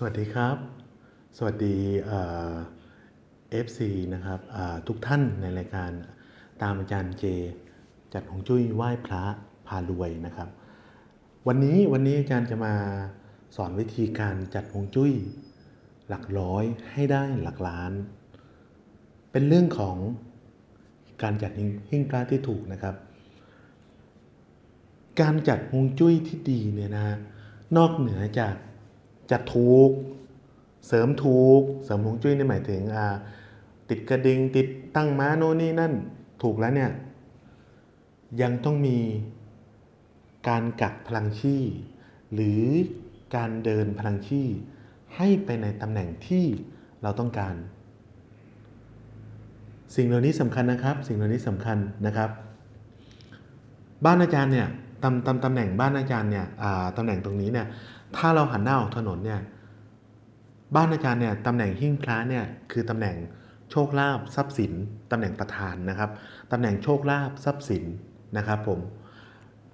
สวัสดีครับ สวัสดีเอฟซีนะครับทุกท่านในรายการตามอาจารย์เจ จัดของจุ้ยไหว้พระพารวยนะครับ วันนี้วันนี้อาจารย์จะมาสอนวิธีการจัดฮงจุ้ย หลักร้อยให้ได้หลักล้าน เป็นเรื่องของการจัดหิ้งงพระที่ถูกนะครับ การจัดฮงจุ้ยที่ดีเนี่ยนะนอกเหนือจาก จัดถูกเสริมถูกเสริมฮวงจุ้ยนี่หมายถึงติดกระดิ่งติดตั้งม้าโน่นนี่นั่นถูกแล้วเนี่ยยังต้องมีการกักพลังชีหรือการเดินพลังชีให้ไปในตำแหน่งที่เราต้องการ สิ่งเหล่านี้สำคัญนะครับ สิ่งเหล่านี้สำคัญนะครับ บ้านอาจารย์เนี่ยตำตำตำแหน่งบ้านอาจารย์เนี่ยตำแหน่งตรงนี้เนี่ย ถ้าเราหันหน้าออกถนนเนี่ยบ้านอาจารย์เนี่ยตำแหน่งหิ้งพระเนี่ยคือตำแหน่งโชคลาภทรัพย์สินตำแหน่งประธานนะครับตำแหน่งโชคลาภทรัพย์สินนะครับผม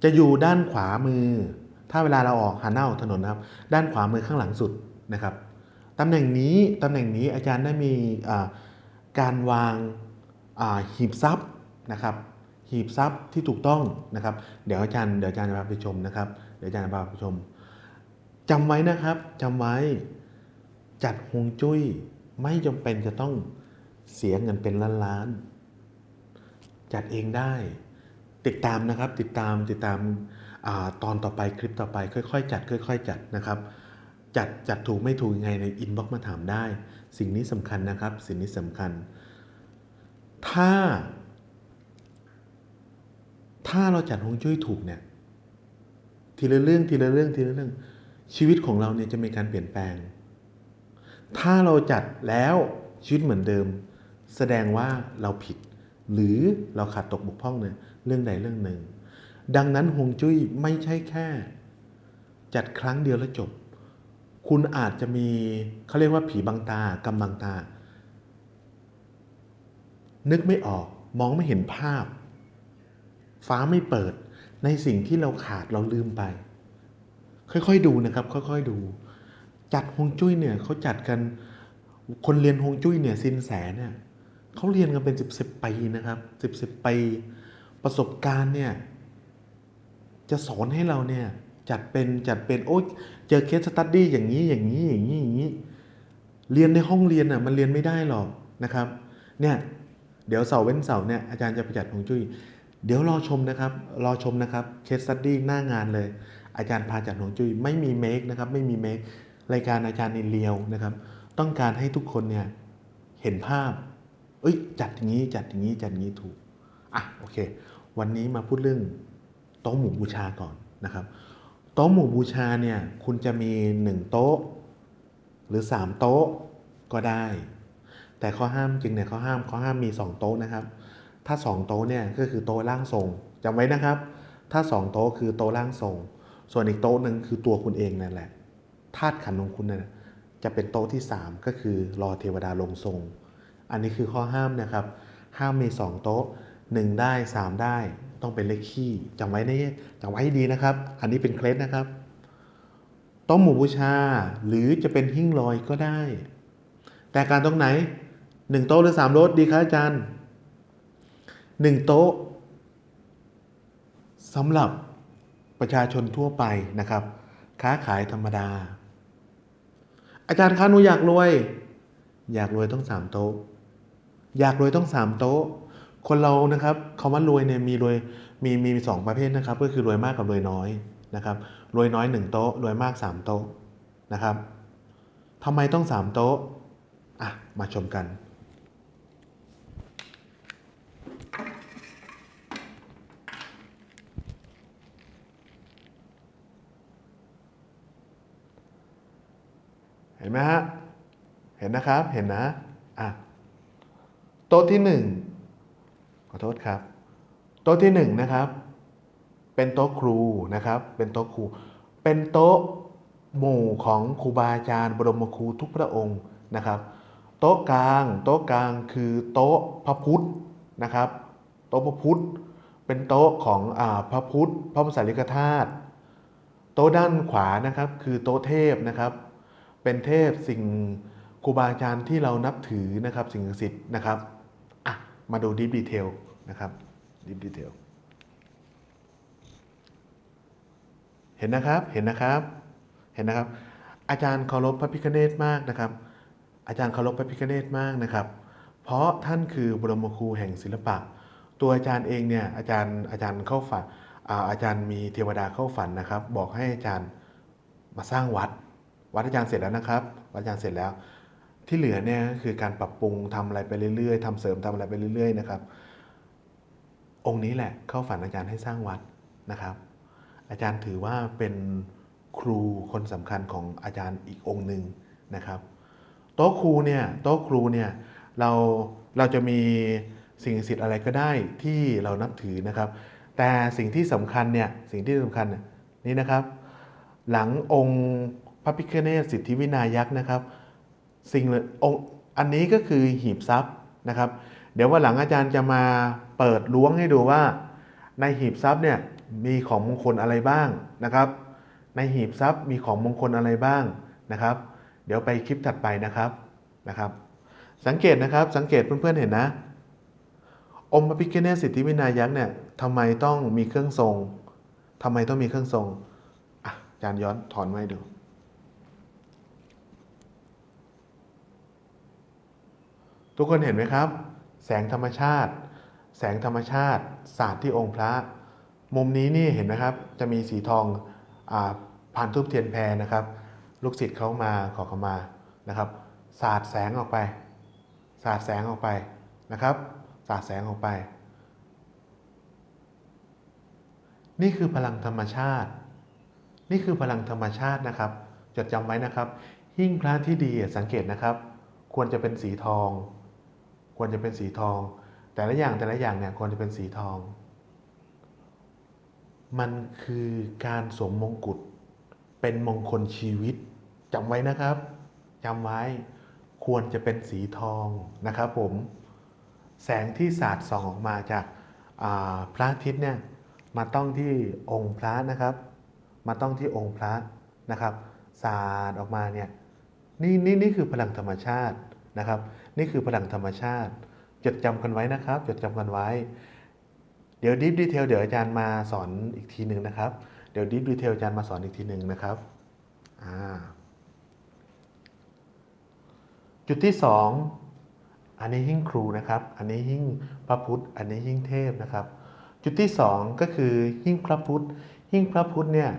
จะอยู่ด้านขวามือ ถ้าเวลาเราออกหันหน้าออกถนนนะครับ ด้านขวามือข้างหลังสุดนะครับตำแหน่งนี้ตำแหน่งนี้อาจารย์ได้มีการวางหีบทรัพย์นะครับหีบทรัพย์ที่ถูกต้องนะครับ เดี๋ยวอาจารย์เดี๋ยวอาจารย์จะพาไปชมนะครับ เดี๋ยวอาจารย์จะพาไปชม จำไว้นะครับจำไว้ จัดฮวงจุ้ยไม่จำเป็นจะต้องเสียเงินเป็นล้านล้านๆจัดเองได้ ติดตามนะครับติดตามติดตามอตอนต่อไปคลิปต่อไป ค่อยๆ จัด ค่อย ๆ จัดนะครับ จัดจัดถูกไม่ถูกยังไงในอินบ็อกซ์มาถามได้ สิ่งนี้สำคัญนะครับ สิ่งนี้สำคัญ ถ้า ถ้าเราจัดฮวงจุ้ยถูกเนี่ยทีละเรื่องทีละเรื่องทีละเรื่อง ชีวิตของเราเนี่ยจะมีการเปลี่ยนแปลง ถ้าเราจัดแล้วชีวิตเหมือนเดิม แสดงว่าเราผิด หรือเราขาดตกบกพร่องเนี่ยเรื่องใดเรื่องหนึ่ง ดังนั้นฮวงจุ้ยไม่ใช่แค่ จัดครั้งเดียวแล้วจบ คุณอาจจะมีเขาเรียกว่าผีบังตากำบังตา นึกไม่ออกมองไม่เห็นภาพ ฟ้าไม่เปิดในสิ่งที่เราขาดเราลืมไป ค่อยๆดูนะครับ ค่อยๆดู จัดฮวงจุ้ยเนี่ยเขาจัดกันคนเรียนฮวงจุ้ยเนี่ยสินแสเนี่ยเขาเรียนกันเป็นสิบสิบปีนะครับสิบสิบปีประสบการณ์เนี่ยจะสอนให้เราเนี่ยจัดเป็นจัดเป็นโอ๊ยเจอเคสสตัดดี้อย่างนี้อย่างนี้อย่างนี้อย่างนี้ เรียนในห้องเรียนอะมันเรียนไม่ได้หรอกนะครับเนี่ยเดี๋ยวเสาร์เว้นเสาร์เนี่ยอาจารย์จะประจัดฮวงจุ้ย เดี๋ยวรอชมนะครับ รอชมนะครับเคสสตัดดี้หน้างานเลย อาจารย์พาจัดฮวงจุ้ยไม่มีเมคนะครับไม่มีเมครายการอาจารย์ในเรียวนะครับ ต้องการให้ทุกคนเนี่ยเห็นภาพ เอ้ยจัดอย่างนี้จัดอย่างนี้จัดอย่างนี้ถูกอะโอเค วันนี้มาพูดเรื่องโต๊ะหมู่บูชาก่อนนะครับโต๊ะหมู่บูชาเนี่ยคุณจะมีหนึ่งโต๊ะ หรือสามโต๊ะก็ได้ แต่ข้อห้ามจริงเนี่ยเขาห้ามเขาห้ามมีสองโต๊ะนะครับ ถ้าสองโต๊ะเนี่ยก็คือโต๊ะร่างทรงจำไว้นะครับ ถ้าสองโต๊ะคือโต๊ะร่างทรง ส่วนอีกโต๊ะหนึ่งคือตัวคุณเองนั่นแหละธาตุขันธ์ของคุณน่ะจะเป็นโต๊ะที่ 3 ก็คือรอเทวดาลงทรง อันนี้คือข้อห้ามนะครับ ห้ามมี 2 โต๊ะ 1 ได้ 3 ได้ ต้องเป็นเลขคี่จำไว้นะจำไว้ให้ดีนะครับ อันนี้เป็นเคล็ดนะครับโต๊ะหมู่บูชาหรือจะเป็นหิ้งลอยก็ได้ แต่การตรงไหน 1 โต๊ะหรือ3โต๊ะดีครับอาจารย์ 1 โต๊ะสำหรับ ประชาชนทั่วไปนะครับ ค้าขายธรรมดา อาจารย์คะหนูอยากรวย อยากรวยต้องสามโต๊ะ อยากรวยต้องสามโต๊ะ คนเรานะครับคำว่ารวยเนี่ยมีรวยมีมีสองประเภทนะครับ ก็คือรวยมากกับรวยน้อยนะครับรวยน้อยหนึ่งโต๊ะรวยมากสามโต๊ะนะครับทำไมต้องสามโต๊ะอะมาชมกัน ห็นไหมฮะ เห็นนะครับ เห็นนะ อะ โต๊ะที่หนึ่งขอโทษครับ โต๊ะที่หนึ่งนะครับ เป็นโต๊ะครูนะครับ เป็นโต๊ะครู เป็นโต๊ะหมู่ของครูบาอาจารย์ บรมครูทุกพระองค์นะครับ โต๊ะกลาง โต๊ะกลางคือโต๊ะพระพุทธนะครับ โต๊ะพระพุทธ เป็นโต๊ะของอพระพุทธ พระพุทธสาริกธาตุ โต๊ะด้านขวานะครับ คือโต๊ะเทพนะครับ เป็นเทพสิ่งครูบาอาจารย์ที่เรานับถือนะครับสิ่งศักดิ์สิทธิ์นะครับอะมาดูดีดีเทลนะครับดีดีเทลเห็นนะครับเห็นนะครับเห็นนะครับ อาจารย์เคารพพระพิฆเนศมากนะครับ อาจารย์เคารพพระพิฆเนศมากนะครับ เพราะท่านคือบรมครูแห่งศิลปะ ตัวอาจารย์เองเนี่ยอาจารย์อาจารย์เข้าฝันอาจารย์มีเทวดาเข้าฝันนะครับ บอกให้อาจารย์มาสร้างวัด วัดอาจารย์เสร็จแล้วนะครับ วัดอาจารย์เสร็จแล้ว ที่เหลือเนี่ยคือการปรับปรุงทำอะไรไปเรื่อยๆทำเสริมทำอะไรไปเรื่อย ๆ นะครับ องค์นี้แหละเข้าฝันอาจารย์ให้สร้างวัดนะครับ อาจารย์ถือว่าเป็นครูคนสำคัญของอาจารย์อีกองค์หนึ่งนะครับ โต๊ะครูเนี่ยโต๊ะครูเนี่ยเราเราจะมีสิ่งศักดิ์สิทธิ์อะไรก็ได้ที่เรานับถือนะครับ แต่สิ่งที่สำคัญเนี่ยสิ่งที่สำคัญนี่นี่นะครับ หลังองค์ พระพิฆเนศสิทธิวินายักษ์นะครับ สิ่งองค์อันนี้ก็คือหีบทรัพย์นะครับ เดี๋ยววันหลังอาจารย์จะมาเปิดล้วงให้ดูว่า ในหีบทรัพย์เนี่ยมีของมงคลอะไรบ้างนะครับ ในหีบทรัพย์มีของมงคลอะไรบ้างนะครับ เดี๋ยวไปคลิปถัดไปนะครับนะครับ สังเกตนะครับสังเกตเพื่อนๆเห็นนะ องค์พระพิฆเนศสิทธิวินายักษ์เนี่ยทำไมต้องมีเครื่องทรงทำไมต้องมีเครื่องทรงอะอาจารย์ย้อนถอนไว้ดู ทุกคนเห็นไหมครับ แสงธรรมชาติ แสงธรรมชาติสาดที่องค์พระ มุมนี้นี่เห็นไหมครับ จะมีสีทองอผ่านทูบเทียนแพรนะครับ ลูกศิษย์เขามาขอเขามานะครับ สาดแสงออกไป สาดแสงออกไปนะครับ สาดแสงออกไป นี่คือพลังธรรมชาติ นี่คือพลังธรรมชาตินะครับจดจำไว้นะครับหิ้งพระที่ดีสังเกตนะครับ ควรจะเป็นสีทอง ควรจะเป็นสีทอง แต่ละอย่างแต่ละอย่างเนี่ยควรจะเป็นสีทอง มันคือการสวมมงกุฎเป็นมงคลชีวิตจำไว้นะครับจำไว้ควรจะเป็นสีทองนะครับผมแสงที่สาดส่องออกมาจากาพระอาทิตย์เนี่ยมาต้องที่องค์พระนะครับ มาต้องที่องค์พระนะครับ สาดออกมาเนี่ยนี่นี่นี่คือพลังธรรมชาตินะครับ นี่คือพลังธรรมชาติ จดจำกันไว้นะครับ จดจำกันไว้ เดี๋ยวดีฟดีเทลเดี๋ยวอาจารย์มาสอนอีกทีหนึ่งนะครับ เดี๋ยวดีฟดีเทลอาจารย์มาสอนอีกทีหนึ่งนะครับอ่าจุดที่สองอันนี้หิ้งครูนะครับ อันนี้หิ้งพระพุทธ อันนี้หิ้งเทพนะครับ จุดที่สองก็คือหิ้งพระพุทธ หิ้งพระพุทธเนี่ย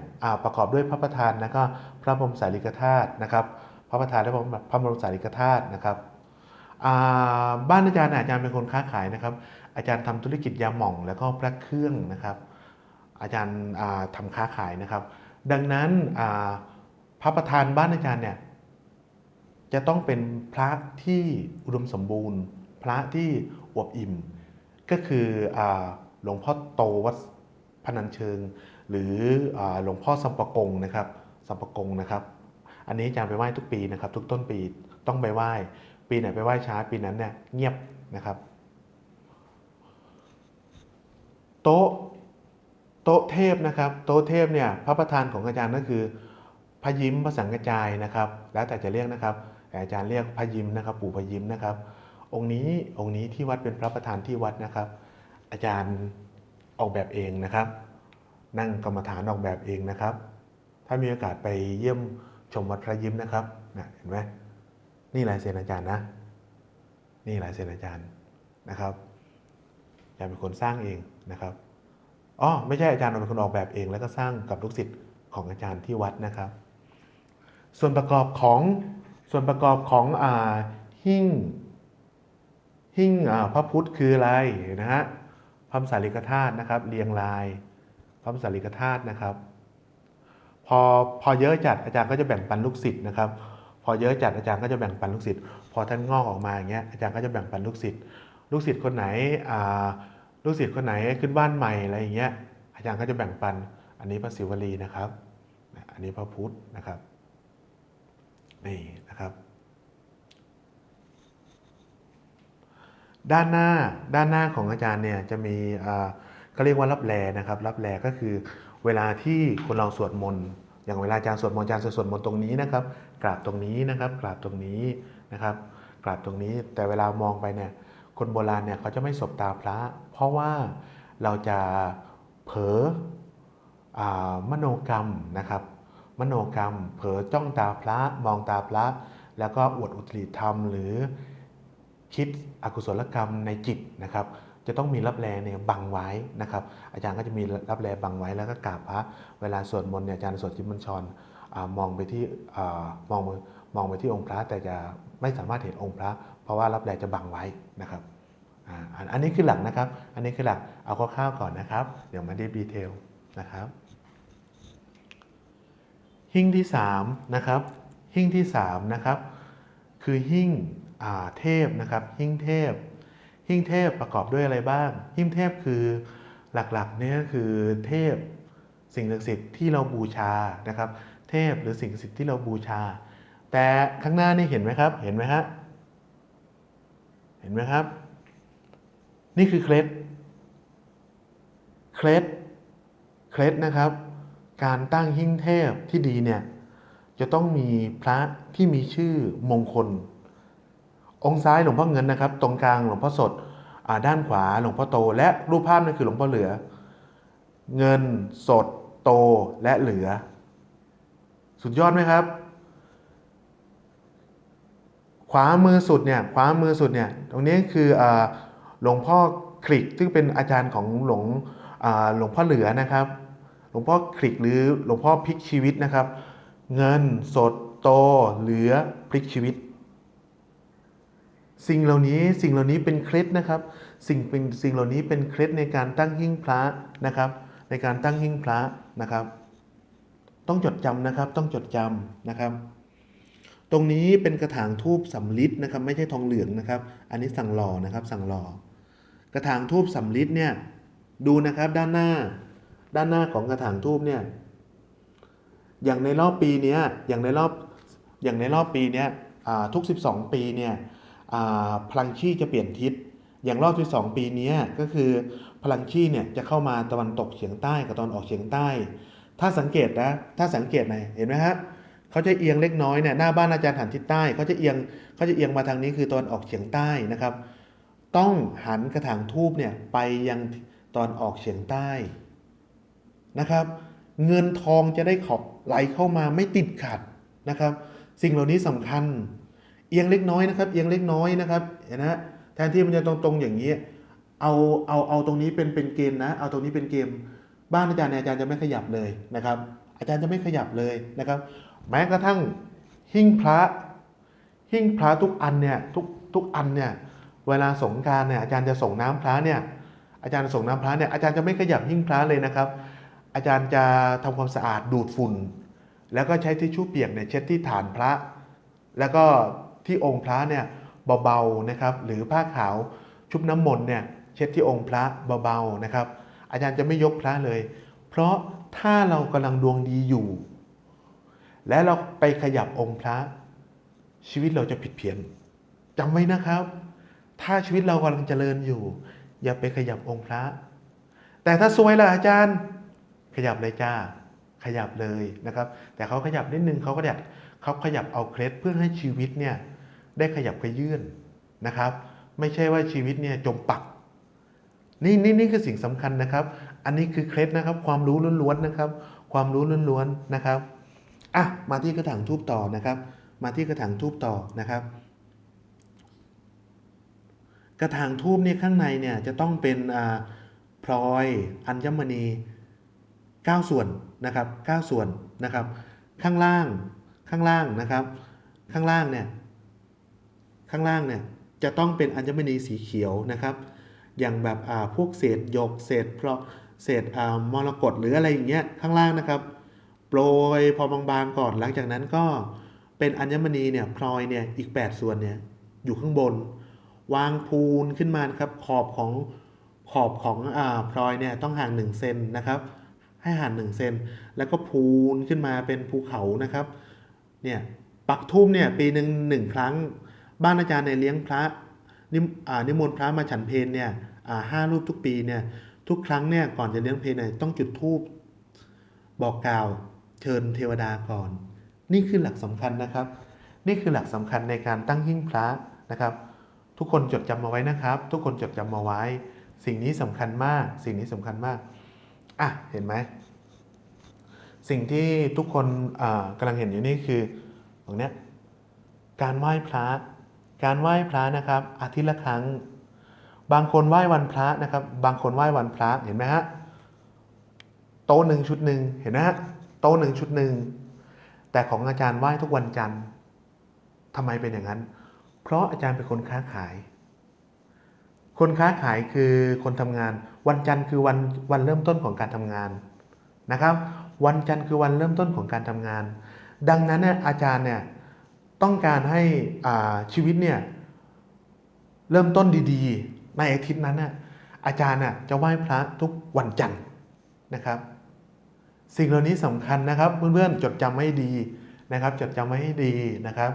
ประกอบด้วยพระประธานแล้วก็พระบรมสารีริกธาตุนะครับ พระประธานและพระบรมสารีริกธาตุนะครับ บ้านอาจารย์อาจารย์เป็นคนค้าขายนะครับ อาจารย์ทำธุรกิจยาหม่อง แล้วก็พระเครื่องนะครับ อาจารย์อ่าทำค้าขายนะครับ ดังนั้นพระประธานบ้านอาจารย์เนี่ยจะต้องเป็นพระที่อุดมสมบูรณ์ พระที่อวบอิ่ม ก็คืออหลวงพ่อโตวัดพนัญเชิง หรืออหลวงพ่อสัมปะกงนะครับสัมปะกงนะครับ อันนี้อาจารย์ไปไหว้ทุกปีนะครับ ทุกต้นปีต้องไปไหว้ ปีไหนไปไหว้ช้าปีนั้นเนี่ยเงียบนะครับ โต๊ะโต๊ะเทพนะครับ โต๊ะเทพเนี่ยพระประธานของอาจารย์ก็คือพยิ้มพระสังกระจายนะครับ แล้วแต่จะเรียกนะครับอาจารย์เรียกพยิ้มนะครับปู่พยิ้มนะครับ องค์นี้องค์นี้ที่วัดเป็นพระประธานที่วัดนะครับ อาจารย์ออกแบบเองนะครับ นั่งกรรมฐานออกแบบเองนะครับ ถ้ามีโอกาสไปเยี่ยมชมวัดพระยิ้มนะครับนะเห็นไหม นี่ลายเซ็นอาจารย์นะ นี่ลายเซ็นอาจารย์นะครับอาจารย์เป็นคนสร้างเองนะครับอ๋อไม่ใช่อาจารย์เป็นคนออกแบบเอง แล้วก็สร้างกับลูกศิษย์ของอาจารย์ที่วัดนะครับ ส่วนประกอบของส่วนประกอบของอ่าหิ้งหิ้งอ่าพระพุทธคืออะไรนะฮะพระสารีริกธาตุนะครับ เรียงรายพระสารีริกธาตุนะครับ พอพอเยอะจัดอาจารย์ก็จะแบ่งปันลูกศิษย์นะครับ พอเยอะจัดอาจารย์ก็จะแบ่งปันลูกศิษย์พอท่านงอกออกมาอย่างเงี้ยอาจารย์ก็จะแบ่งปันลูกศิษย์ลูกศิษย์คนไหนอ่าลูกศิษย์คนไหนขึ้นบ้านใหม่อะไรอย่างเงี้ยอาจารย์ก็จะแบ่งปันอันนี้พระศิวลีนะครับ อันนี้พระพุทธนะครับนี่นะครับ ด้านหน้าด้านหน้าของอาจารย์เนี่ยจะมีอ่าเขาเรียกว่ารับแลนะครับ รับแลก็คือเวลาที่คนเราสวดมนต์อย่างเวลาอาจารย์สวดมนต์อาจารย์สวดมนต์ตรงนี้นะครับ กราบตรงนี้นะครับ กราบตรงนี้นะครับ กราบตรงนี้แต่เวลามองไปเนี่ยคนโบราณเนี่ยเขาจะไม่สบตาพระ เพราะว่าเราจะเผลอมโนกรรมนะครับ มโนกรรม เผลอจ้องตาพระมองตาพระ แล้วก็อวดอุตริธรรม หรือคิดอกุศลกรรมในจิตนะครับ จะต้องมีรับแลเนี่ยบังไว้นะครับ อาจารย์ก็จะมีรับแลบังไว้แล้วก็กราบพระ เวลาสวดมนต์เนี่ยอาจารย์สวดจิตมัญชรอา มองไปที่อมองมองไปที่องค์พระแต่จะไม่สามารถเห็นองค์พระ เพราะว่ารับแลจะบังไว้นะครับอันนี้คือหลักนะครับ อันนี้คือหลักเอาคร่าวๆก่อนนะครับ เดี๋ยวมาดีเทลนะครับ หิ้งที่3นะครับหิ้งที่3นะครับคือหิ้งเทพนะครับ หิ้งเทพ หิ้งเทพประกอบด้วยอะไรบ้าง หิ้งเทพคือหลักๆเนี่ยก็คือเทพสิ่งศักดิ์สิทธิ์ที่เราบูชานะครับ เทพหรือสิ่งศักดิ์สิทธิ์ที่เราบูชา แต่ข้างหน้านี่เห็นไหมครับ เห็นไหมฮะเห็นไหมครับ นี่คือเคล็ดเคล็ดเคล็ดนะครับ การตั้งหิ้งเทพที่ดีเนี่ยจะต้องมีพระที่มีชื่อมงคล องค์ซ้ายหลวงพ่อเงินนะครับ ตรงกลางหลวงพ่อสดอด้านขวาหลวงพ่อโต และรูปภาพนั่นคือหลวงพ่อเหลือ เงินสดโตและเหลือ สุดยอดไหมครับ ขวามือสุดเนี่ยขวามือสุดเนี่ยตรงนี้คืออหลวงพ่อคลิกซึ่งเป็นอาจารย์ของหลวงหลวงพ่อเหลือนะครับ หลวงพ่อคลิกหรือหลวงพ่อพลิกชีวิตนะครับ เงินสดโตเหลือพลิกชีวิต สิ่งเหล่านี้สิ่งเหล่านี้เป็นเคล็ดนะครับ สิ่งเป็นสิ่งเหล่านี้เป็นเคล็ดในการตั้งหิ้งพระนะครับ ในการตั้งหิ้งพระนะครับ ต้องจดจำนะครับ ต้องจดจำนะครับ ตรงนี้เป็นกระถางทูบสำลิดนะครับ ไม่ใช่ทองเหลืองนะครับ อันนี้สั่งหล่อนะครับ สั่งหล่อกระถางทูบสำลิดเนี่ยดูนะครับด้านหน้า ด้านหน้าของกระถางทูบเนี่ยอย่างในรอบปีเนี้ยอย่างในรอบอย่างในรอบปีเนี้ยอ่าทุก 12 ปีเนี่ยพลังชีจะเปลี่ยนทิศอย่างรอบที่ 2 ปีนี้ก็คือพลังชีเนี่ยจะเข้ามาตะวันตกเฉียงใต้กับตะวันออกเฉียงใต้ ถ้าสังเกตนะ ถ้าสังเกตหน่อยเห็นไหมครับเขาจะเอียงเล็กน้อยเนี่ยหน้าบ้านอาจารย์หันทิศใต้เขาจะเอียงเขาจะเอียงมาทางนี้คือตะวันออกเฉียงใต้นะครับ ต้องหันกระถางทูบเนี่ยไปยังตอนออกเฉียงใต้นะครับ เงินทองจะได้ขอบไหลเข้ามาไม่ติดขัดนะครับ สิ่งเหล่านี้สำคัญ เอียงเล็กน้อยนะครับ เอียงเล็กน้อยนะครับเห็นนะแทนที่มันจะตรงๆอย่างนี้ เอาเอาเอาตรงนี้เป็นเป็นเกณฑ์นะ เอาตรงนี้เป็นเกม บ้านอาจารย์เนี่ยอาจารย์จะไม่ขยับเลยนะครับ อาจารย์จะไม่ขยับเลยนะครับ แม้กระทั่งหิ้งพระ หิ้งพระทุกอันเนี่ยทุกทุกอันเนี่ยเวลาสงการเนี่ยอาจารย์จะส่งน้ำพระเนี่ยอาจารย์ส่งน้ำพระเนี่ยอาจารย์จะไม่ขยับหิ้งพระเลยนะครับ อาจารย์จะทำความสะอาดดูดฝุ่น แล้วก็ใช้ทิชชู่เปียกเนี่ยเช็ดที่ฐานพระ แล้วก็ที่องค์พระเนี่ยเบาๆนะครับ หรือผ้าขาวชุบน้ำมนต์เนี่ยเช็ดที่องค์พระเบาๆนะครับ อาจารย์จะไม่ยกพระเลย เพราะถ้าเรากำลังดวงดีอยู่ และเราไปขยับองค์พระ ชีวิตเราจะผิดเพี้ยนจำไว้นะครับ ถ้าชีวิตเรากำลังเจริญอยู่ อย่าไปขยับองค์พระ แต่ถ้าซวยล่ะอาจารย์ ขยับเลยจ้าขยับเลยนะครับ แต่เขาขยับนิดนึงเขาก็อยากเขาขยับเอาเคล็ดเพื่อให้ชีวิตเนี่ยได้ขยับขยื่นนะครับ ไม่ใช่ว่าชีวิตเนี่ยจมปัก นี่นี่นี่คือสิ่งสำคัญนะครับ อันนี้คือเคล็ดนะครับ ความรู้ล้วนๆนะครับ ความรู้ล้วนๆนะครับอะมาที่กระถางทูบต่อนะครับ มาที่กระถางทูบต่อนะครับ กระถางทูบเนี่ยข้างในเนี่ยจะต้องเป็นอ่าพลอยอัญมณี 9 ส่วนนะครับ9ส่วนนะครับ ข้างล่างข้างล่างนะครับ ข้างล่างเนี่ยข้างล่างเนี่ยจะต้องเป็นอัญมณีสีเขียวนะครับ อย่างแบบอ่าพวกเศษหยกเศษเพราะเศษอ่ามรกตหรืออะไรอย่างเงี้ยข้างล่างนะครับ โปรยพอบางๆก่อนหลังจากนั้นก็เป็นอัญมณีเนี่ยพลอยเนี่ยอีก 8 ส่วนเนี่ยอยู่ข้างบน วางพูนขึ้นมานครับขอบของขอบของอ่าพลอยเนี่ยต้องห่าง1เซนนะครับ ให้ห่าง1เซนแล้วก็พูนขึ้นมาเป็นภูเขานะครับเนี่ยปักทูบเนี่ยปีหนึ่งหนึ่งครั้ง บ้านอาจารย์ในเลี้ยงพระ นิมนต์พระมาฉันเพลเนี่ยห้ารูปทุกปีเนี่ยทุกครั้งเนี่ยก่อนจะเลี้ยงเพลเนี่ยต้องจุดธูปบอกกล่าวเชิญเทวดาก่อน นี่คือหลักสำคัญนะครับ นี่คือหลักสำคัญในการตั้งหิ้งพระนะครับ ทุกคนจดจำมาไว้นะครับ ทุกคนจดจำมาไว้ สิ่งนี้สำคัญมาก สิ่งนี้สำคัญมากอะเห็นไหมสิ่งที่ทุกคนอ่ากำลังเห็นอยู่นี่คือตรงเนี้ยการไหว้พระ การไหว้พระนะครับ อาทิตย์ละครั้ง บางคนไหว้วันพระนะครับ บางคนไหว้วันพระเห็นไหมฮะโต๊ะหนึ่งชุดหนึ่งเห็นไหมฮะโต๊ะหนึ่งชุดหนึ่งแต่ของอาจารย์ไหว้ทุกวันจันทร์ทำไมเป็นอย่างนั้น เพราะอาจารย์เป็นคนค้าขาย คนค้าขายคือคนทำงาน วันจันทร์คือวันวันเริ่มต้นของการทำงานนะครับ วันจันทร์คือวันเริ่มต้นของการทำงาน ดังนั้นเนี่ยอาจารย์เนี่ย ต้องการให้ชีวิตเนี่ยเริ่มต้นดีๆ ในอาทิตย์นั้นน่ะอาจารย์น่ะจะไหว้พระทุกวันจันทร์นะครับ สิ่งเหล่านี้สำคัญนะครับเพื่อนๆจดจำไว้ให้ดีนะครับ จดจำไว้ให้ดีนะครับ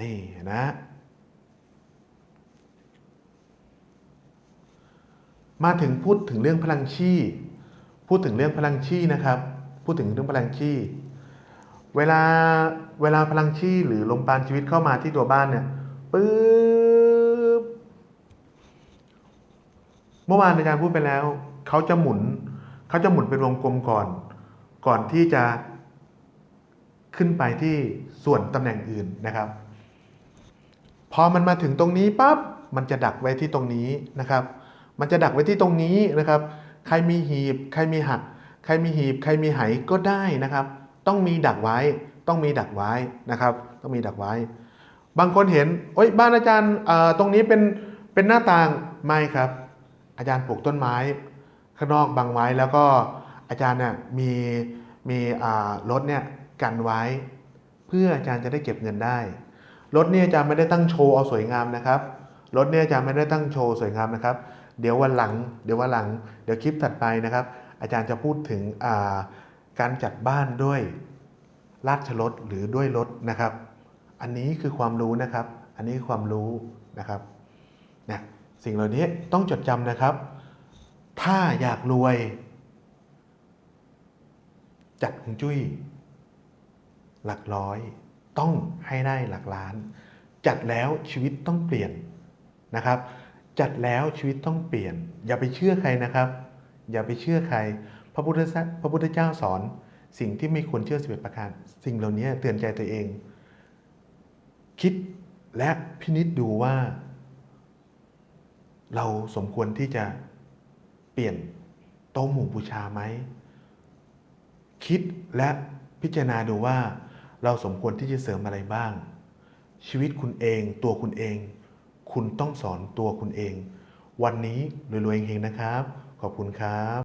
นี่นะมาถึงพูดถึงเรื่องพลังชีพูดถึงเรื่องพลังชีนะครับ พูดถึงเรื่องพลังชี เวลาเวลาพลังชีหรือลมปาณชีวิตเข้ามาที่ตัวบ้านเนี่ยปึ๊บเมื่อวานอาจารย์พูดไปแล้วเขาจะหมุนเขาจะหมุนเป็นวงกลมก่อน ก่อนที่จะขึ้นไปที่ส่วนตำแหน่งอื่นนะครับ พอมันมาถึงตรงนี้ปั๊บมันจะดักไว้ที่ตรงนี้นะครับ มันจะดักไว้ที่ตรงนี้นะครับ ใครมีหีบ ใครมีหัก ใครมีหีบ ใครมีไหก็ได้นะครับ ต้องมีดักไว้ ต้องมีดักไว้นะครับ ต้องมีดักไว้ บางคนเห็นโอ๊ยบ้านอาจารย์ตรงนี้เป็นเป็นหน้าต่างไม่ครับ อาจารย์ปลูกต้นไม้ ข้างนอกบังไว้แล้วก็อาจารย์เนี่ยมีมีรถเนี่ยกันไว้ เพื่ออาจารย์จะได้เก็บเงินได้รถเนี่ยอาจารย์ไม่ได้ตั้งโชว์เอาสวยงามนะครับรถเนี่ยอาจารย์ไม่ได้ตั้งโชว์สวยงามนะครับ เดี๋ยววันหลัง เดี๋ยววันหลัง เดี๋ยวคลิปถัดไปนะครับ อาจารย์จะพูดถึงอ่า การจัดบ้านด้วยราชรถหรือด้วยรถนะครับ อันนี้คือความรู้นะครับ อันนี้คือความรู้นะครับเนี่ยสิ่งเหล่านี้ต้องจดจำนะครับ ถ้าอยากรวย จัดฮวงจุ้ย หลักร้อย ต้องให้ได้หลักล้าน จัดแล้วชีวิตต้องเปลี่ยนนะครับ จัดแล้วชีวิตต้องเปลี่ยน อย่าไปเชื่อใครนะครับ อย่าไปเชื่อใคร พระพุทธเจ้าพระพุทธเจ้าสอนสิ่งที่ไม่ควรเชื่อสิบเอ็ดประการ สิ่งเหล่านี้เตือนใจตัวเอง คิดและพินิจดูว่า เราสมควรที่จะเปลี่ยนโต๊ะหมู่บูชาไหม คิดและพิจารณาดูว่า เราสมควรที่จะเสริมอะไรบ้าง ชีวิตคุณเองตัวคุณเอง คุณต้องสอนตัวคุณเอง วันนี้รวยๆเฮงนะครับ ขอบคุณครับ